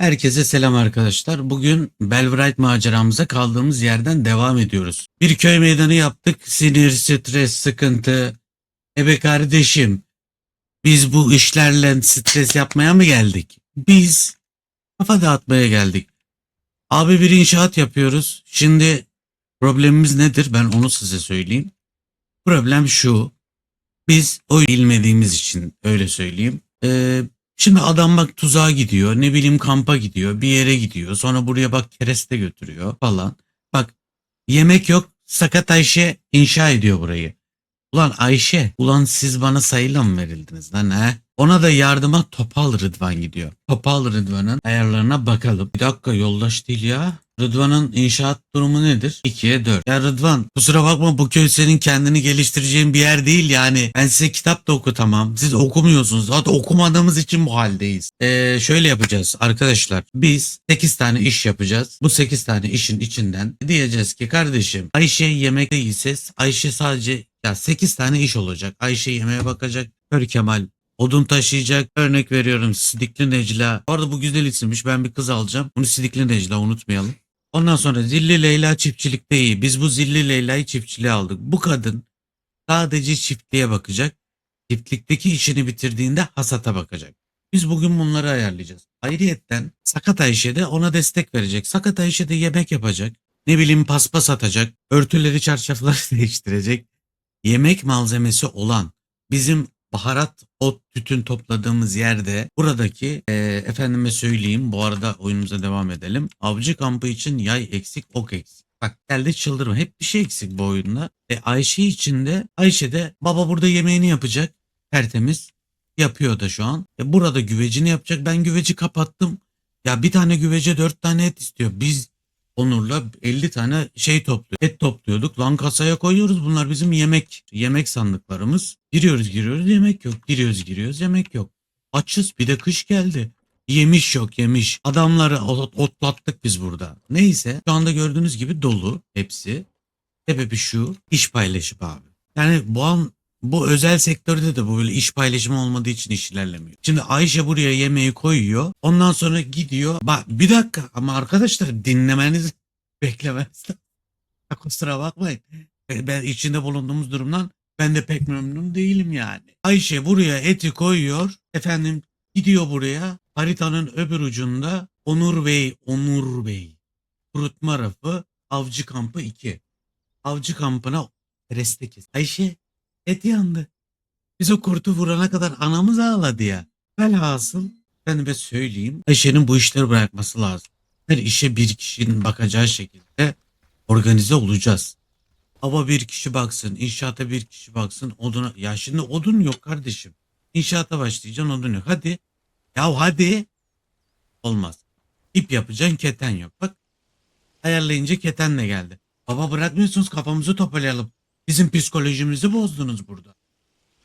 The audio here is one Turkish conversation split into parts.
Herkese selam arkadaşlar. Bugün Belwright maceramıza kaldığımız yerden devam ediyoruz. Bir köy meydanı yaptık. Sinir, stres, sıkıntı. Ebe kardeşim, biz bu işlerle stres yapmaya mı geldik? Biz kafa dağıtmaya geldik. Abi bir inşaat yapıyoruz. Şimdi problemimiz nedir? Ben onu size söyleyeyim. Problem şu. Biz o bilmediğimiz için öyle söyleyeyim. Ee, Şimdi adam bak tuzağa gidiyor, ne bileyim kampa gidiyor, bir yere gidiyor. Sonra buraya bak kereste götürüyor falan. Bak yemek yok, sakat Ayşe inşa ediyor burayı. Ulan Ayşe, ulan siz bana sayıyla mı verildiniz lan he? Ona da yardıma Topal Rıdvan gidiyor. Topal Rıdvan'ın ayarlarına bakalım. Bir dakika yoldaş değil ya. Rıdvan'ın inşaat durumu nedir? 2'ye 4. Ya Rıdvan kusura bakma bu köy senin kendini geliştireceğin bir yer değil yani. Ben size kitap da okutamam. Siz okumuyorsunuz. Hatta okumadığımız için bu haldeyiz. Ee, şöyle yapacağız arkadaşlar. Biz 8 tane iş yapacağız. Bu 8 tane işin içinden diyeceğiz ki kardeşim Ayşe yemekte ise Ayşe sadece ya 8 tane iş olacak. Ayşe yemeğe bakacak. Kör Kemal odun taşıyacak. Örnek veriyorum Sidikli Necla. Bu arada bu güzel isimmiş. Ben bir kız alacağım. Bunu Sidikli Necla unutmayalım. Ondan sonra Zilli Leyla çiftçilikte iyi. Biz bu Zilli Leyla'yı çiftçiliğe aldık. Bu kadın sadece çiftliğe bakacak. Çiftlikteki işini bitirdiğinde hasata bakacak. Biz bugün bunları ayarlayacağız. Ayrıyetten Sakat Ayşe de ona destek verecek. Sakat Ayşe de yemek yapacak. Ne bileyim paspas atacak. Örtüleri çarşafları değiştirecek. Yemek malzemesi olan bizim baharat, ot, tütün topladığımız yerde buradaki e, efendime söyleyeyim bu arada oyunumuza devam edelim. Avcı kampı için yay eksik, ok eksik. Bak geldi çıldırma. Hep bir şey eksik bu oyunda. E, Ayşe için de Ayşe de baba burada yemeğini yapacak. Tertemiz. Yapıyor da şu an. E, burada güvecini yapacak. Ben güveci kapattım. Ya bir tane güvece dört tane et istiyor. Biz Onur'la 50 tane şey topluyor. Et topluyorduk. Lan kasaya koyuyoruz. Bunlar bizim yemek yemek sandıklarımız. Giriyoruz giriyoruz yemek yok. Giriyoruz giriyoruz yemek yok. Açız bir de kış geldi. Yemiş yok yemiş. Adamları ot- otlattık biz burada. Neyse şu anda gördüğünüz gibi dolu hepsi. Sebebi şu iş paylaşımı abi. Yani bu an bu özel sektörde de bu böyle iş paylaşımı olmadığı için iş ilerlemiyor. Şimdi Ayşe buraya yemeği koyuyor. Ondan sonra gidiyor. Bak bir dakika ama arkadaşlar dinlemeniz Ya Kusura bakmayın. E, Ben içinde bulunduğumuz durumdan ben de pek memnun değilim yani. Ayşe buraya eti koyuyor. Efendim gidiyor buraya. Haritanın öbür ucunda Onur Bey, Onur Bey. Kurutma rafı avcı kampı 2. Avcı kampına reste kes. Ayşe et yandı. Biz o kurtu vurana kadar anamız ağladı ya. Velhasıl ben de söyleyeyim. Ayşe'nin bu işleri bırakması lazım. Her işe bir kişinin bakacağı şekilde organize olacağız. Hava bir kişi baksın, inşaata bir kişi baksın, oduna. Ya şimdi odun yok kardeşim. İnşaata başlayacaksın odun yok. Hadi. Ya hadi. Olmaz. İp yapacaksın keten yok. Bak ayarlayınca ketenle geldi. Baba bırakmıyorsunuz kafamızı toparlayalım. Bizim psikolojimizi bozdunuz burada.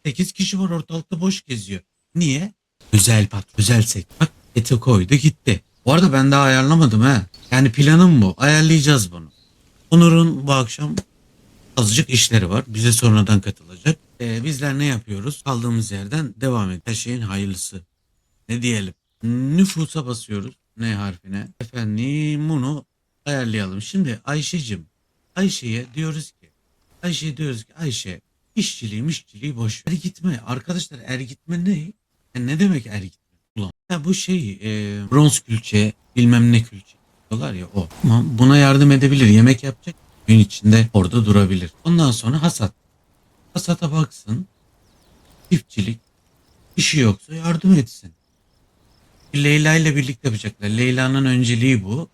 8 kişi var ortalıkta boş geziyor. Niye? Özel pat, özel sek. Bak eti koydu gitti. Bu arada ben daha ayarlamadım ha. Yani planım bu. Ayarlayacağız bunu. Onur'un bu akşam azıcık işleri var. Bize sonradan katılacak. Ee, bizler ne yapıyoruz? Kaldığımız yerden devam et. Her şeyin hayırlısı. Ne diyelim? Nüfusa basıyoruz. Ne harfine? Efendim bunu ayarlayalım. Şimdi Ayşe'cim. Ayşe'ye diyoruz ki Ayşe diyoruz ki Ayşe işçiliği işçiliği boş ver gitme. Arkadaşlar er gitme ne? Ya ne demek er gitme? Ulan. Ya bu şey e, bronz külçe bilmem ne külçe diyorlar ya o. Tamam buna yardım edebilir. Yemek yapacak. Gün içinde orada durabilir. Ondan sonra hasat. Hasata baksın. Çiftçilik. İşi yoksa yardım etsin. Leyla ile birlikte yapacaklar. Leyla'nın önceliği bu.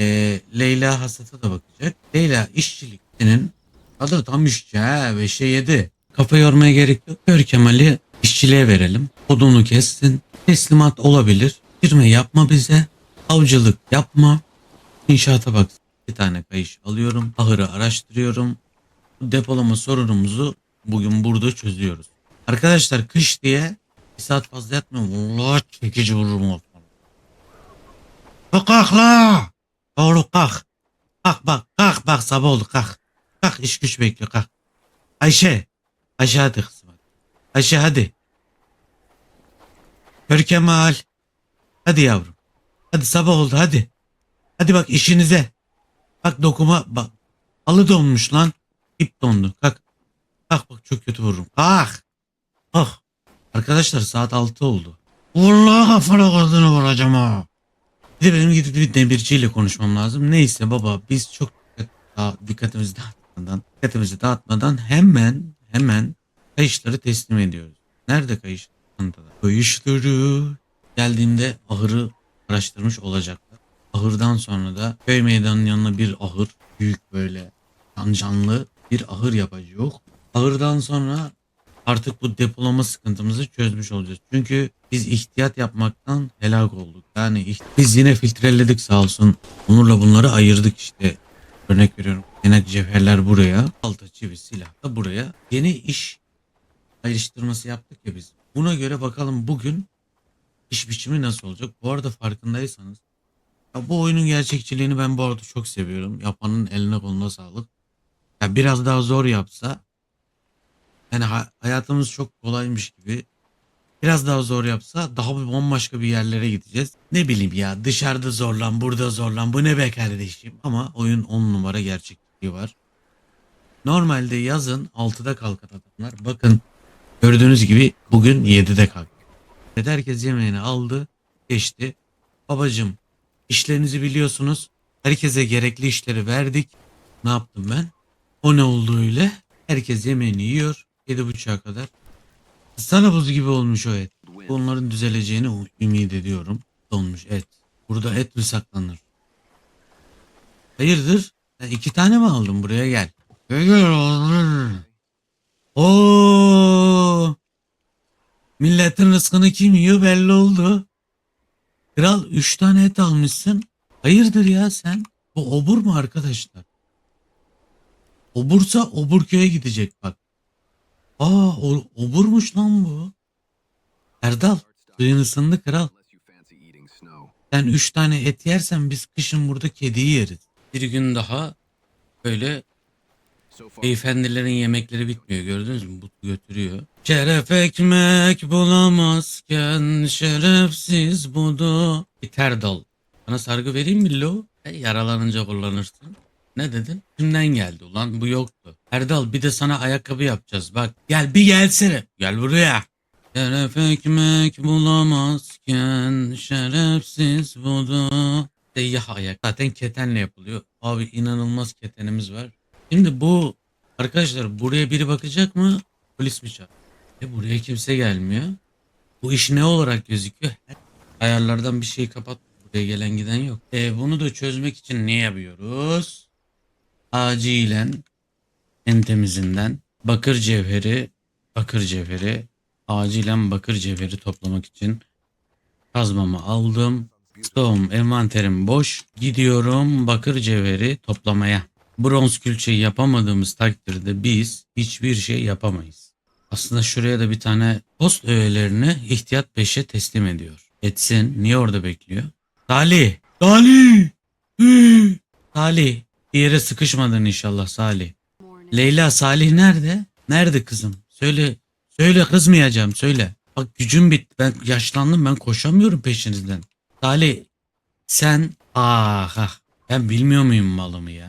Ee, Leyla hasata da bakacak. Leyla işçilikçinin adı tam işçi ha. Beşe yedi. Kafa yormaya gerek yok. Kör Kemal'i işçiliğe verelim. Odunu kessin. Teslimat olabilir. Firme yapma bize. Avcılık yapma. İnşaata bak. Bir tane kayış alıyorum. Ahırı araştırıyorum. Depolama sorunumuzu bugün burada çözüyoruz. Arkadaşlar kış diye bir saat fazla yatmıyorum. Allah çekici vururum o falan. Kalk la. Oğlum kalk. Kalk bak kalk bak sabah oldu kalk. Kalk iş güç bekliyor kalk. Ayşe. Ayşe hadi kızım. Ayşe hadi. Kör Kemal. Hadi yavrum. Hadi sabah oldu hadi. Hadi bak işinize. Bak dokuma bak. Halı donmuş lan. İp dondu. Kalk. Kalk bak çok kötü vururum. Kalk. Kalk. Arkadaşlar saat 6 oldu. Vallahi kafana kadını vuracağım ha. Bir de benim gidip bir demirciyle konuşmam lazım. Neyse baba biz çok dikkatimizi dağıtmadan, dikkatimizi dağıtmadan hemen hemen kayışları teslim ediyoruz. Nerede kayış? Çantada. Kayışları geldiğimde ahırı araştırmış olacaklar. Ahırdan sonra da köy meydanının yanına bir ahır, büyük böyle can canlı bir ahır yapacağız. Ahırdan sonra artık bu depolama sıkıntımızı çözmüş olacağız. Çünkü biz ihtiyat yapmaktan helak olduk. Yani biz yine filtreledik sağ olsun. Onurla bunları ayırdık işte. Örnek veriyorum. Enak cevherler buraya. Alta çivi silah da buraya. Yeni iş ayrıştırması yaptık ya biz. Buna göre bakalım bugün iş biçimi nasıl olacak? Bu arada farkındaysanız ya bu oyunun gerçekçiliğini ben bu arada çok seviyorum. Yapanın eline koluna sağlık. Ya biraz daha zor yapsa yani ha- hayatımız çok kolaymış gibi biraz daha zor yapsa daha bir bambaşka bir yerlere gideceğiz. Ne bileyim ya dışarıda zorlan burada zorlan bu ne be kardeşim. Ama oyun 10 numara gerçekliği var. Normalde yazın 6'da kalkan adamlar. Bakın gördüğünüz gibi bugün 7'de kalktı. Evet, Herkes yemeğini aldı geçti. Babacım işlerinizi biliyorsunuz. Herkese gerekli işleri verdik. Ne yaptım ben? O ne oldu öyle? Herkes yemeğini yiyor. 7.30'a kadar. Sana buz gibi olmuş o et. Onların düzeleceğini ümit ediyorum. Donmuş et. Burada et mi saklanır? Hayırdır? Sen iki tane mi aldın? Buraya gel. Gel gel. Oo! Milletin rızkını kim yiyor belli oldu. Kral üç tane et almışsın. Hayırdır ya sen? Bu obur mu arkadaşlar? Obursa Oburköy'e gidecek bak. Aa o, oburmuş lan bu. Erdal suyun ısındı kral. Sen üç tane et yersen biz kışın burada kediyi yeriz. Bir gün daha böyle beyefendilerin yemekleri bitmiyor gördünüz mü? Bu götürüyor. Şeref ekmek bulamazken şerefsiz budu. Biter dal. Sana sargı vereyim mi lo? E, yaralanınca kullanırsın. Ne dedin? Kimden geldi ulan bu yoktu. Erdal bir de sana ayakkabı yapacağız bak. Gel bir gelsene. Gel buraya. Şeref ekmek bulamazken şerefsiz budu. Seyyah ayak. Zaten ketenle yapılıyor. Abi inanılmaz ketenimiz var. Şimdi bu arkadaşlar buraya biri bakacak mı? Polis mi çağır? E buraya kimse gelmiyor. Bu iş ne olarak gözüküyor? Ayarlardan bir şey kapat. Buraya gelen giden yok. E bunu da çözmek için ne yapıyoruz? Acilen en temizinden bakır cevheri bakır cevheri acilen bakır cevheri toplamak için kazmamı aldım. Stoğum envanterim boş. Gidiyorum bakır cevheri toplamaya. Bronz külçeyi yapamadığımız takdirde biz hiçbir şey yapamayız. Aslında şuraya da bir tane post öğelerini ihtiyat peşe teslim ediyor. Etsin. Niye orada bekliyor? Salih! Salih! Hı! Salih! Bir yere sıkışmadın inşallah Salih. Leyla Salih nerede? Nerede kızım? Söyle. Söyle kızmayacağım söyle. Bak gücüm bitti. Ben yaşlandım ben koşamıyorum peşinizden. Salih sen ah ah ben bilmiyor muyum malımı ya?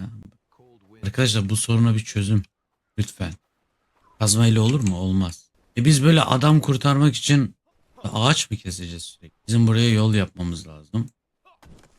Arkadaşlar bu soruna bir çözüm lütfen. Kazmayla olur mu? Olmaz. E biz böyle adam kurtarmak için ağaç mı keseceğiz sürekli? Bizim buraya yol yapmamız lazım.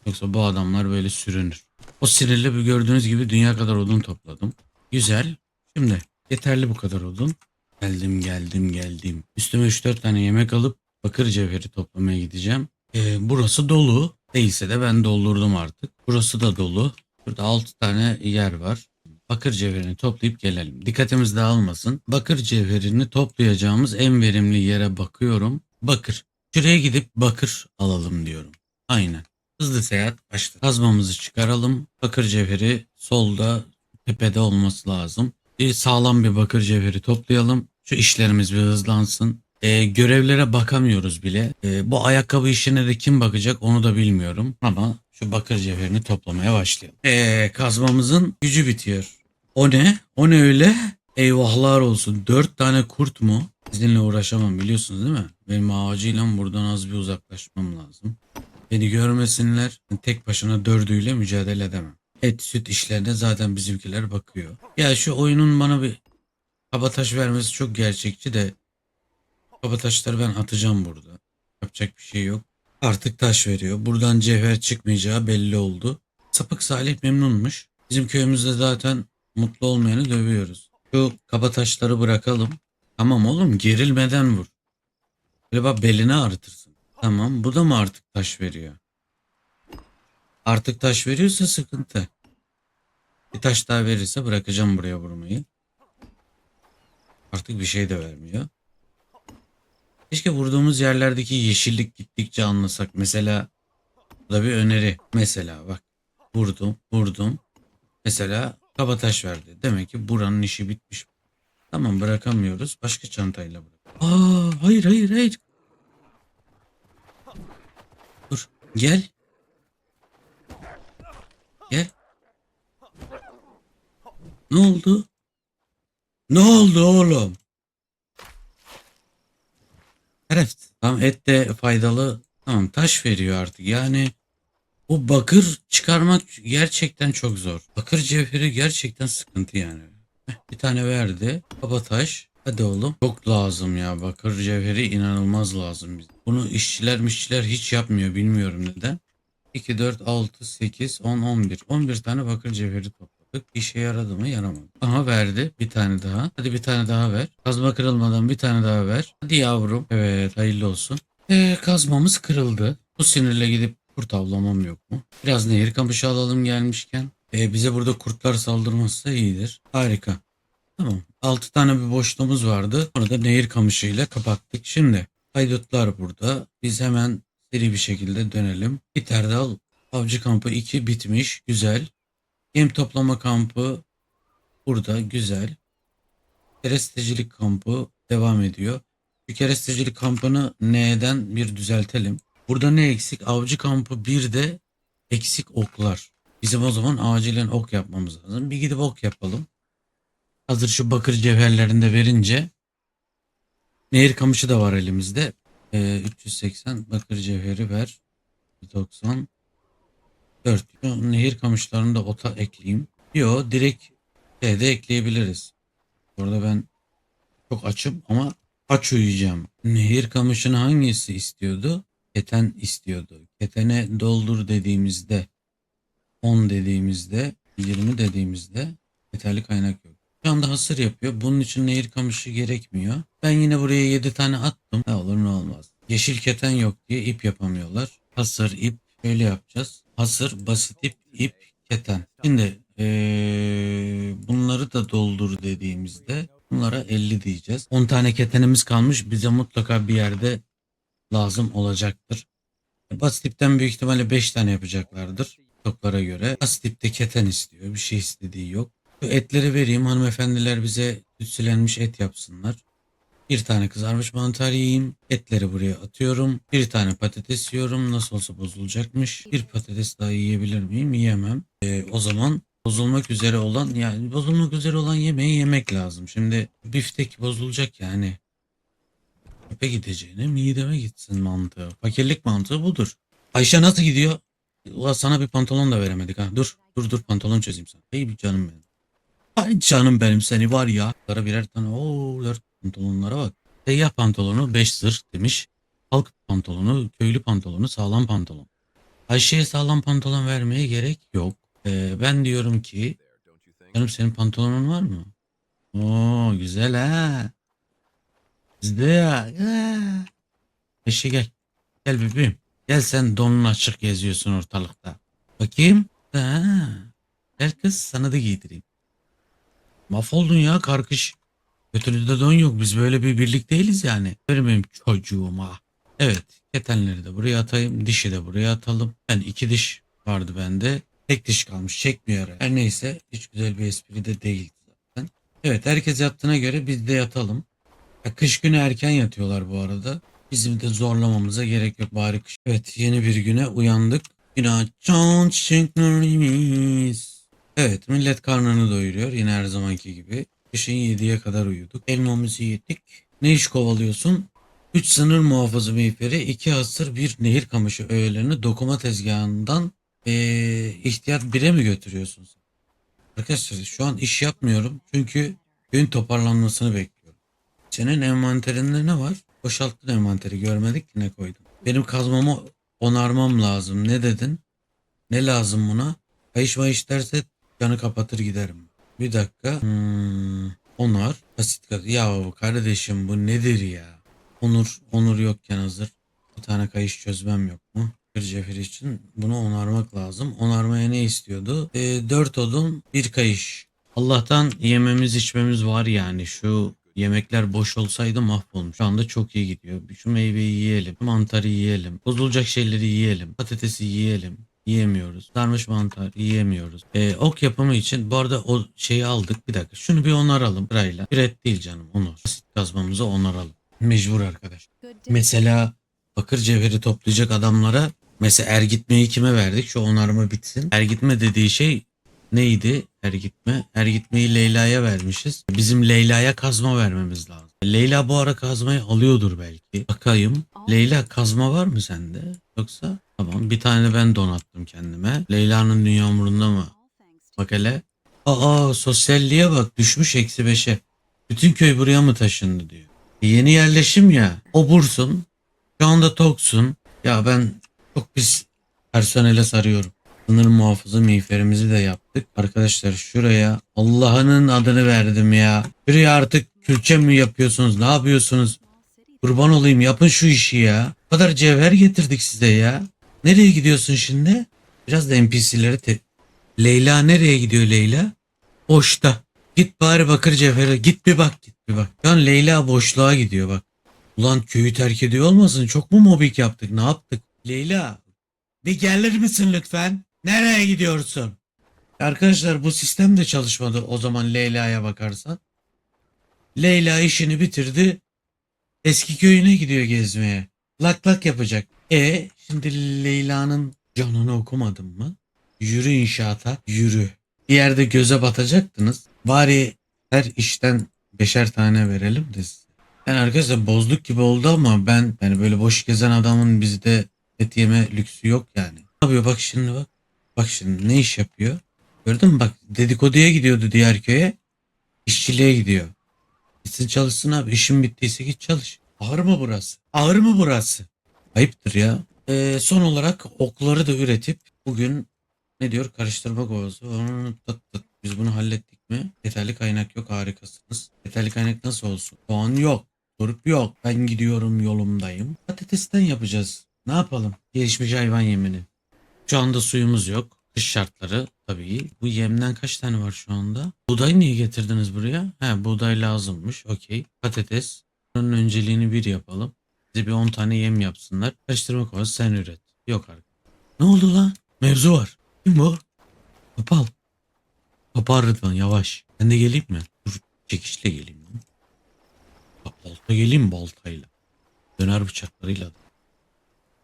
Yoksa bu adamlar böyle sürünür. O sinirli bir gördüğünüz gibi dünya kadar odun topladım. Güzel. Şimdi yeterli bu kadar odun. Geldim geldim geldim. Üstüme 3-4 tane yemek alıp bakır cevheri toplamaya gideceğim. Ee, burası dolu. Değilse de ben doldurdum artık. Burası da dolu. Burada 6 tane yer var. Bakır cevherini toplayıp gelelim. Dikkatimiz dağılmasın. Bakır cevherini toplayacağımız en verimli yere bakıyorum. Bakır. Şuraya gidip bakır alalım diyorum. Aynen. Hızlı seyahat başla. Kazmamızı çıkaralım. Bakır cevheri solda tepede olması lazım. Bir sağlam bir bakır cevheri toplayalım. Şu işlerimiz bir hızlansın. Ee, görevlere bakamıyoruz bile. Ee, bu ayakkabı işine de kim bakacak onu da bilmiyorum. Ama şu bakır cevherini toplamaya başlayalım. Ee, kazmamızın gücü bitiyor. O ne? O ne öyle? Eyvahlar olsun. Dört tane kurt mu? Sizinle uğraşamam biliyorsunuz değil mi? Benim acilen buradan az bir uzaklaşmam lazım. Beni görmesinler. Tek başına dördüyle mücadele edemem. Et süt işlerine zaten bizimkiler bakıyor. Ya şu oyunun bana bir kabataş vermesi çok gerçekçi de kabataşları ben atacağım burada. Yapacak bir şey yok. Artık taş veriyor. Buradan cevher çıkmayacağı belli oldu. Sapık Salih memnunmuş. Bizim köyümüzde zaten mutlu olmayanı dövüyoruz. Şu kabataşları bırakalım. Tamam oğlum gerilmeden vur. Böyle bak belini ağrıtırsın. Tamam bu da mı artık taş veriyor? Artık taş veriyorsa sıkıntı. Bir taş daha verirse bırakacağım buraya vurmayı. Artık bir şey de vermiyor. Keşke vurduğumuz yerlerdeki yeşillik gittikçe anlasak. Mesela bu da bir öneri. Mesela bak vurdum vurdum. Mesela kabataş verdi. Demek ki buranın işi bitmiş. Tamam bırakamıyoruz. Başka çantayla bırak. Aa hayır hayır hayır. Dur gel. Gel. Ne oldu? Ne oldu oğlum? Evet. Tamam et de faydalı. Tamam taş veriyor artık. Yani bu bakır çıkarmak gerçekten çok zor. Bakır cevheri gerçekten sıkıntı yani. Bir tane verdi. Baba taş. Hadi oğlum. Çok lazım ya. Bakır cevheri inanılmaz lazım bize. Bunu işçiler mişçiler hiç yapmıyor. Bilmiyorum neden. 2, 4, 6, 8, 10, 11. 11 tane bakır cevheri topladık. İşe yaradı mı? Yaramadı. Aha verdi. Bir tane daha. Hadi bir tane daha ver. Kazma kırılmadan bir tane daha ver. Hadi yavrum. Evet hayırlı olsun. Ee, kazmamız kırıldı. Bu sinirle gidip kurt avlamam yok mu? Biraz nehir kamışı alalım gelmişken. Ee, bize burada kurtlar saldırmazsa iyidir. Harika. Tamam. 6 tane bir boşluğumuz vardı. Onu da nehir kamışıyla kapattık. Şimdi haydutlar burada. Biz hemen seri bir şekilde dönelim. Biterdal Avcı kampı 2 bitmiş. Güzel. Yem toplama kampı burada. Güzel. Kerestecilik kampı devam ediyor. Şu kerestecilik kampını neden bir düzeltelim. Burada ne eksik? Avcı kampı 1'de eksik oklar. Bizim o zaman acilen ok yapmamız lazım. Bir gidip ok yapalım. Hazır şu bakır cevherlerini de verince nehir kamışı da var elimizde. Ee, 380 bakır cevheri ver. 190 4. Şu nehir kamışlarını da ota ekleyeyim. Yo direkt de ekleyebiliriz. Orada ben çok açım ama aç uyuyacağım. Nehir kamışını hangisi istiyordu? Keten istiyordu. Ketene doldur dediğimizde 10 dediğimizde 20 dediğimizde yeterli kaynak yok. Şu anda hasır yapıyor. Bunun için nehir kamışı gerekmiyor. Ben yine buraya 7 tane attım. Ne olur ne olmaz. Yeşil keten yok diye ip yapamıyorlar. Hasır, ip böyle yapacağız. Hasır, basit ip, ip, keten. Şimdi ee, bunları da doldur dediğimizde bunlara 50 diyeceğiz. 10 tane ketenimiz kalmış. Bize mutlaka bir yerde lazım olacaktır. İpten büyük ihtimalle 5 tane yapacaklardır. Toklara göre. İpte keten istiyor. Bir şey istediği yok. Şu etleri vereyim. Hanımefendiler bize süslenmiş et yapsınlar. Bir tane kızarmış mantar yiyeyim. Etleri buraya atıyorum. Bir tane patates yiyorum. Nasıl olsa bozulacakmış. Bir patates daha yiyebilir miyim? Yiyemem. Ee, o zaman bozulmak üzere olan yani bozulmak üzere olan yemeği yemek lazım. Şimdi biftek bozulacak yani. Çöpe gideceğine mideme gitsin mantığı. Fakirlik mantığı budur. Ayşe nasıl gidiyor? Ulan sana bir pantolon da veremedik ha. Dur dur dur pantolon çözeyim sana. Ey bir canım benim. Ay canım benim seni var ya. Lara birer tane ooo dört pantolonlara bak. Seyyah pantolonu 5 zırh demiş. Halk pantolonu, köylü pantolonu, sağlam pantolon. Ayşe'ye sağlam pantolon vermeye gerek yok. Ee, ben diyorum ki canım senin pantolonun var mı? Oo güzel ha. Bizde ya. Ayşe gel. Gel bebeğim. Gel sen donun açık geziyorsun ortalıkta. Bakayım. Ha. Gel kız sana da giydireyim. Mahvoldun ya karkış. Götünüzde don yok. Biz böyle bir birlik değiliz yani. Benim çocuğuma. Evet. Ketenleri de buraya atayım. Dişi de buraya atalım. Yani iki diş vardı bende. Tek diş kalmış. Çekmiyor. Her neyse. Hiç güzel bir espri de değil zaten. Evet. Herkes yattığına göre biz de yatalım. Ya kış günü erken yatıyorlar bu arada. Bizim de zorlamamıza gerek yok bari kış. Evet yeni bir güne uyandık. Günah can çiçeklerimiz. Evet millet karnını doyuruyor yine her zamanki gibi. Kışın 7'ye kadar uyuduk. Elmamızı yedik. Ne iş kovalıyorsun? 3 sınır muhafızı miğferi, 2 asır, bir nehir kamışı öğelerini dokuma tezgahından eee ihtiyat 1'e mi götürüyorsun sen? Arkadaşlar şu an iş yapmıyorum çünkü gün toparlanmasını bekliyorum. Senin envanterinde ne var? Boşalttın envanteri görmedik ki ne koydun. Benim kazmamı onarmam lazım. Ne dedin? Ne lazım buna? Kayış mayış derse canı kapatır giderim. Bir dakika. Hmm, onar. Basit kaz. Ya kardeşim bu nedir ya? Onur, onur yokken hazır. Bir tane kayış çözmem yok mu? Bir cefir için bunu onarmak lazım. Onarmaya ne istiyordu? E, dört odun, bir kayış. Allah'tan yememiz içmemiz var yani. Şu yemekler boş olsaydı mahvolmuş. Şu anda çok iyi gidiyor. Şu meyveyi yiyelim. Mantarı yiyelim. Bozulacak şeyleri yiyelim. Patatesi yiyelim. Yiyemiyoruz. Sarmış mantar yiyemiyoruz. E, ok yapımı için bu arada o şeyi aldık. Bir dakika. Şunu bir onaralım sırayla. Bir et değil canım. Onur. Basit kazmamızı onaralım. Mecbur arkadaş. Mesela bakır cevheri toplayacak adamlara mesela ergitmeyi kime verdik? Şu onarma bitsin. Ergitme dediği şey neydi? Ergitme. Ergitmeyi Leyla'ya vermişiz. Bizim Leyla'ya kazma vermemiz lazım. Leyla bu ara kazmayı alıyordur belki. Bakayım. Leyla kazma var mı sende? Yoksa? Tamam bir tane ben donattım kendime. Leyla'nın dünya umurunda mı? Bak hele. Aa sosyalliğe bak düşmüş eksi beşe. Bütün köy buraya mı taşındı diyor. E, yeni yerleşim ya. Obursun. Şu anda toksun. Ya ben çok pis personele sarıyorum. Sınır muhafızı miğferimizi de yaptık. Arkadaşlar şuraya Allah'ının adını verdim ya. Şuraya artık külçe mi yapıyorsunuz? Ne yapıyorsunuz? Kurban olayım yapın şu işi ya. Bu kadar cevher getirdik size ya. Nereye gidiyorsun şimdi? Biraz da NPC'leri te... Leyla nereye gidiyor Leyla? Boşta. Git bari bakır cevhere. Git bir bak git bir bak. An Leyla boşluğa gidiyor bak. Ulan köyü terk ediyor olmasın? Çok mu mobbing yaptık? Ne yaptık? Leyla bir gelir misin lütfen? Nereye gidiyorsun? Arkadaşlar bu sistem de çalışmadı o zaman Leyla'ya bakarsan. Leyla işini bitirdi. Eski köyüne gidiyor gezmeye. Lak lak yapacak. E şimdi Leyla'nın canını okumadın mı? Yürü inşaata yürü. Bir yerde göze batacaktınız. Bari her işten beşer tane verelim de size. Yani arkadaşlar bozduk gibi oldu ama ben yani böyle boş gezen adamın bizde et yeme lüksü yok yani. Ne yapıyor bak şimdi bak. Bak şimdi ne iş yapıyor? Gördün mü bak dedikoduya gidiyordu diğer köye. İşçiliğe gidiyor. Gitsin çalışsın abi. İşin bittiyse git çalış. Ağır mı burası? Ağır mı burası? Ayıptır ya. Ee, son olarak okları da üretip bugün ne diyor? Karıştırma tıt. Biz bunu hallettik mi? Yeterli kaynak yok harikasınız. Yeterli kaynak nasıl olsun? Soğan yok. Turp yok. Ben gidiyorum yolumdayım. Patatesten yapacağız. Ne yapalım? Gelişmiş hayvan yemini. Şu anda suyumuz yok. Kış şartları tabii. Bu yemden kaç tane var şu anda? Buğday niye getirdiniz buraya? He buğday lazımmış. Okey. Patates. Bunun önceliğini bir yapalım. Bize bir 10 tane yem yapsınlar. Karıştırma kovası sen üret. Yok artık. Ne oldu lan? Mevzu var. Kim bu? Topal. Topal Rıdvan yavaş. Ben de geleyim mi? Dur çekişle geleyim. lan. Balta geleyim baltayla? Döner bıçaklarıyla.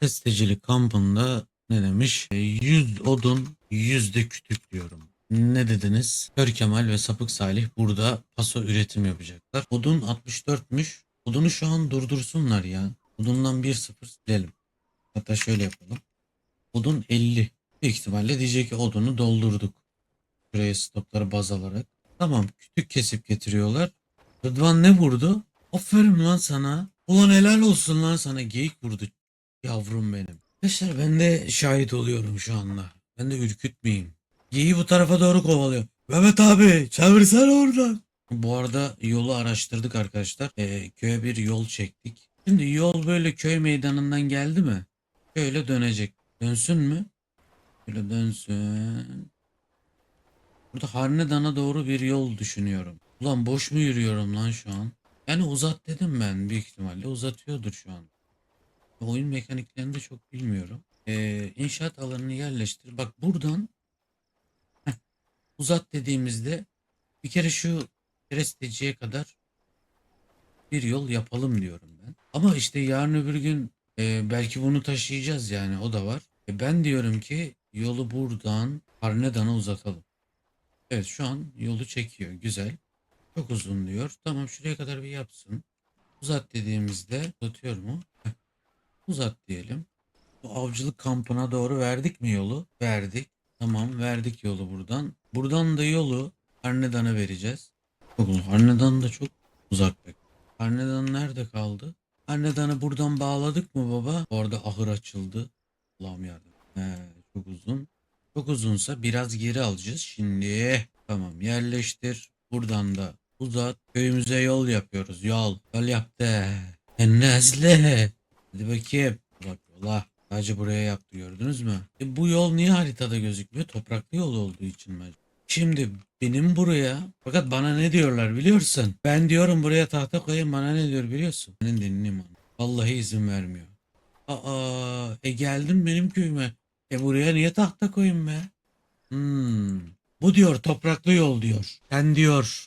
Testecilik kampında ne demiş? E, 100 odun 100 de kütük diyorum. Ne dediniz? Kör Kemal ve Sapık Salih burada paso üretim yapacaklar. Odun 64'müş. Odunu şu an durdursunlar ya. Odundan 1-0 silelim. Hatta şöyle yapalım. Odun 50. Büyük ihtimalle diyecek ki odunu doldurduk. Şuraya stokları baz alarak. Tamam kütük kesip getiriyorlar. Rıdvan ne vurdu? Aferin lan sana. Ulan helal olsun lan sana. Geyik vurdu. Yavrum benim. Arkadaşlar ben de şahit oluyorum şu anda. Ben de ürkütmeyeyim. Geyiği bu tarafa doğru kovalıyor. Mehmet abi çevirsene oradan. Bu arada yolu araştırdık arkadaşlar. Ee, köye bir yol çektik. Şimdi yol böyle köy meydanından geldi mi? Şöyle dönecek. Dönsün mü? Şöyle dönsün. Burada Harnedan'a doğru bir yol düşünüyorum. Ulan boş mu yürüyorum lan şu an? Yani uzat dedim ben büyük ihtimalle uzatıyordur şu an. Oyun mekaniklerini de çok bilmiyorum. Ee, inşaat alanını yerleştir. Bak buradan heh, uzat dediğimizde bir kere şu keresteciye kadar bir yol yapalım diyorum ben. Ama işte yarın öbür gün e, belki bunu taşıyacağız yani o da var. E, ben diyorum ki yolu buradan Harnedan'a uzatalım. Evet şu an yolu çekiyor. Güzel. Çok uzun diyor. Tamam şuraya kadar bir yapsın. Uzat dediğimizde uzatıyor mu? Uzat diyelim. Bu avcılık kampına doğru verdik mi yolu? Verdik. Tamam verdik yolu buradan. Buradan da yolu Harnedan'a vereceğiz. Uzun. Harnedan da çok uzak. be. Harnedan nerede kaldı? Harnedan'ı buradan bağladık mı baba? Orada ahır açıldı. Allah'ım yardım. He, çok uzun. Çok uzunsa biraz geri alacağız. Şimdi tamam yerleştir. Buradan da uzat. Köyümüze yol yapıyoruz. Yol. Yol yaptı. Ennezle. Hadi bakayım. Bak yola. Sadece buraya yaptı gördünüz mü? E bu yol niye haritada gözükmüyor? Topraklı yol olduğu için mi? Şimdi benim buraya fakat bana ne diyorlar biliyorsun? Ben diyorum buraya tahta koyayım bana ne diyor biliyorsun? Senin dinleyeyim onu. Vallahi izin vermiyor. Aa e geldim benim köyüme. E buraya niye tahta koyayım be? Hmm. Bu diyor topraklı yol diyor. Sen diyor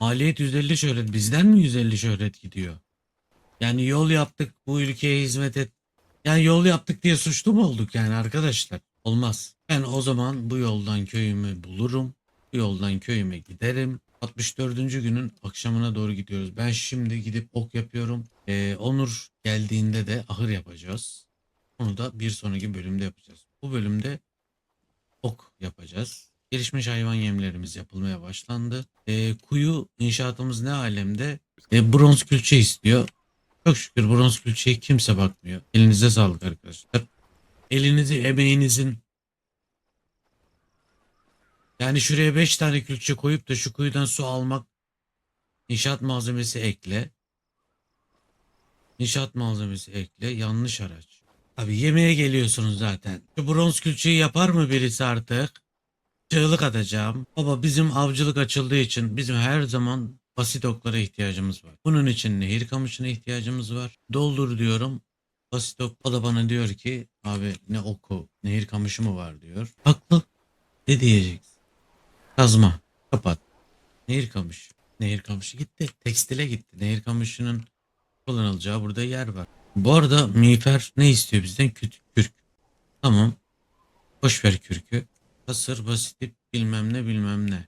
maliyet 150 şöhret bizden mi 150 şöhret gidiyor? Yani yol yaptık bu ülkeye hizmet et. Yani yol yaptık diye suçlu mu olduk yani arkadaşlar? Olmaz. Ben o zaman bu yoldan köyümü bulurum. Bu yoldan köyüme giderim. 64. günün akşamına doğru gidiyoruz. Ben şimdi gidip ok yapıyorum. Ee, Onur geldiğinde de ahır yapacağız. Onu da bir sonraki bölümde yapacağız. Bu bölümde ok yapacağız. Gelişmiş hayvan yemlerimiz yapılmaya başlandı. Ee, kuyu inşaatımız ne alemde? Ee, bronz külçe istiyor. Çok şükür bronz külçeye kimse bakmıyor. Elinize sağlık arkadaşlar. Elinizi emeğinizin yani şuraya 5 tane külçe koyup da şu kuyudan su almak inşaat malzemesi ekle. İnşaat malzemesi ekle. Yanlış araç. Abi yemeğe geliyorsunuz zaten. Şu bronz külçeyi yapar mı birisi artık? Çığlık atacağım. Baba bizim avcılık açıldığı için bizim her zaman basit oklara ihtiyacımız var. Bunun için nehir kamışına ihtiyacımız var. Doldur diyorum. Basit ok. O da bana diyor ki abi ne oku nehir kamışı mı var diyor. Haklı. Ne diyeceksin? Kazma. Kapat. Nehir kamışı. Nehir kamışı gitti. Tekstile gitti. Nehir kamışının kullanılacağı burada yer var. Bu arada miğfer ne istiyor bizden? Küt, kürk. Tamam. Boş ver kürkü. Hasır, basit, bilmem ne bilmem ne.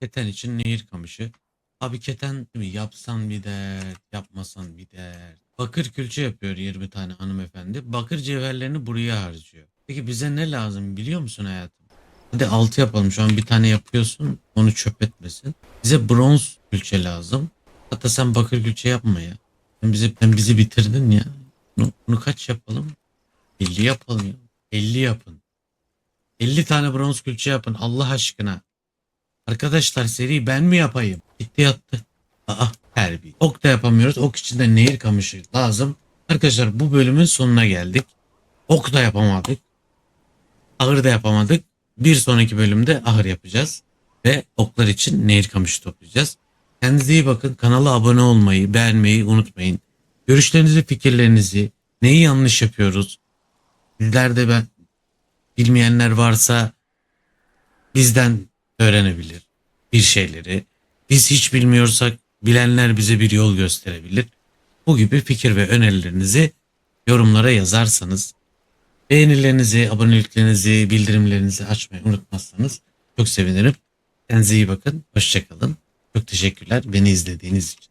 Keten için nehir kamışı. Abi keten mi? yapsan bir dert, yapmasan bir dert. Bakır külçe yapıyor 20 tane hanımefendi. Bakır cevherlerini buraya harcıyor. Peki bize ne lazım biliyor musun hayatım? Hadi 6 yapalım. Şu an bir tane yapıyorsun. Onu çöp etmesin. Bize bronz külçe lazım. Hatta sen bakır külçe yapma ya. Sen bizi, sen bizi bitirdin ya. Bunu, bunu kaç yapalım? 50 yapalım ya. 50 yapın. 50 tane bronz külçe yapın Allah aşkına. Arkadaşlar seri ben mi yapayım? Gitti yattı. Aa terbiye. Ok da yapamıyoruz. Ok içinde nehir kamışı lazım. Arkadaşlar bu bölümün sonuna geldik. Ok da yapamadık. Ahır da yapamadık. Bir sonraki bölümde ahır yapacağız. Ve oklar için nehir kamışı toplayacağız. Kendinize iyi bakın. Kanala abone olmayı, beğenmeyi unutmayın. Görüşlerinizi, fikirlerinizi, neyi yanlış yapıyoruz? Sizlerde ben bilmeyenler varsa bizden öğrenebilir bir şeyleri. Biz hiç bilmiyorsak bilenler bize bir yol gösterebilir. Bu gibi fikir ve önerilerinizi yorumlara yazarsanız, beğenilerinizi, aboneliklerinizi, bildirimlerinizi açmayı unutmazsanız çok sevinirim. Kendinize iyi bakın. Hoşçakalın. Çok teşekkürler beni izlediğiniz için.